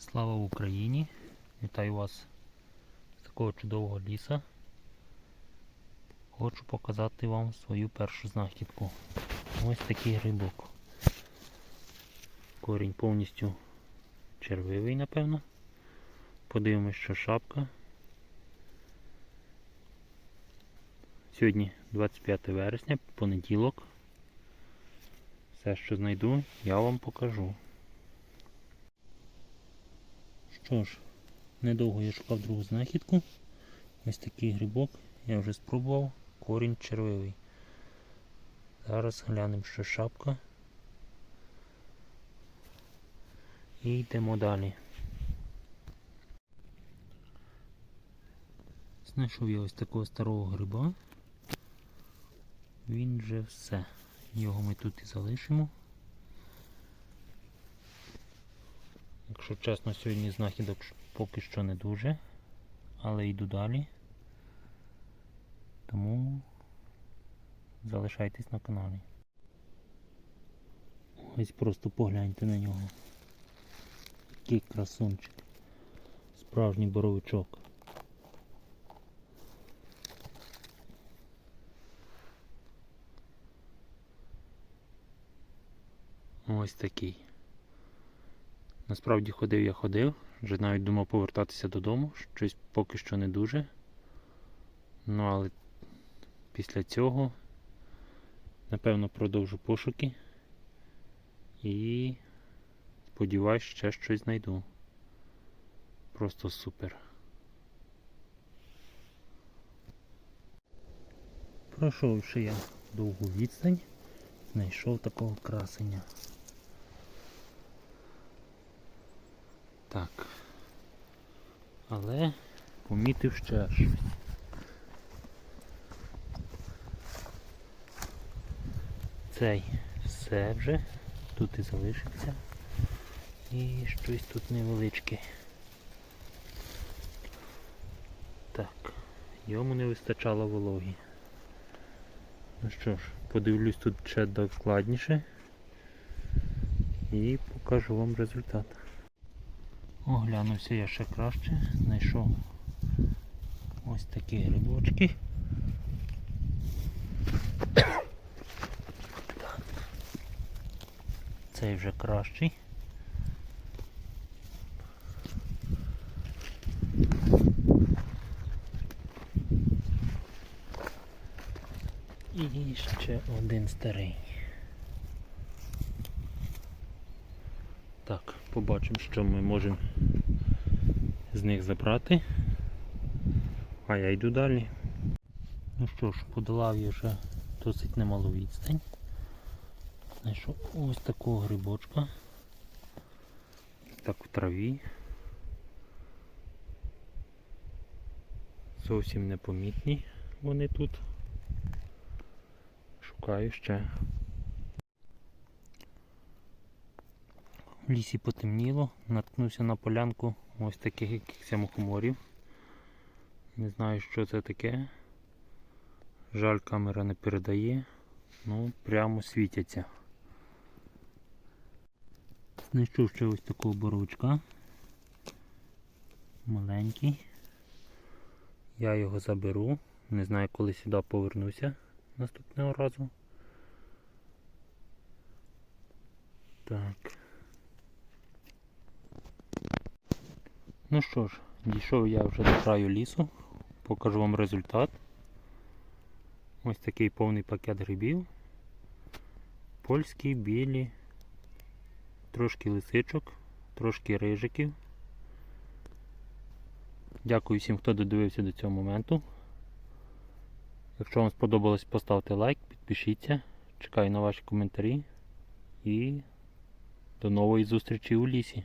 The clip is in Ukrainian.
Слава Україні! Вітаю вас з такого чудового ліса. Хочу показати вам свою першу знахідку. Ось такий грибок. Корінь повністю червивий, напевно. Подивимось, що шапка. Сьогодні 25 вересня, понеділок. Все, що знайду, я вам покажу. Що ж, недовго я шукав другу знахідку. Ось такий грибок. Я вже спробував. Корінь червивий. Зараз глянемо, що шапка. І йдемо далі. Знайшов я ось такого старого гриба. Він вже все. Його ми тут і залишимо. Якщо чесно, сьогодні знахідок поки що не дуже, але йду далі. Тому залишайтесь на каналі. Ось просто погляньте на нього. Який красунчик. Справжній боровичок. Ось такий. Насправді ходив я ходив, вже навіть думав повертатися додому, щось поки що не дуже. Ну але після цього напевно продовжу пошуки і сподіваюсь, ще щось знайду. Просто супер. Пройшовши я довгу відстань, знайшов такого красення. Так. Але помітив ще щось. Цей все вже, тут і залишився. І щось тут невеличке. Так, йому не вистачало вологі. Ну що ж, подивлюсь тут ще докладніше і покажу вам результат. Оглянувся я ще краще, знайшов ось такі грибочки. Цей вже кращий. І ще один старий. Так, побачимо, що ми можемо з них забрати. А я йду далі. Ну що ж, подолав я вже досить немалу відстань. Знайшов ось такого грибочка. Так в траві. Зовсім непомітні вони тут. Шукаю ще. Лісі потемніло, наткнувся на полянку ось таких якихось мухоморів. Не знаю, що це таке. Жаль, камера не передає. Ну, прямо світяться. Знайшов ще ось такого боровичка. Маленький. Я його заберу. Не знаю, коли сюди повернуся наступного разу. Так. Ну що ж, дійшов я вже до краю лісу, покажу вам результат. Ось такий повний пакет грибів. Польські, білі, трошки лисичок, трошки рижиків. Дякую всім, хто додивився до цього моменту. Якщо вам сподобалось, поставте лайк, підпишіться. Чекаю на ваші коментарі і до нової зустрічі у лісі.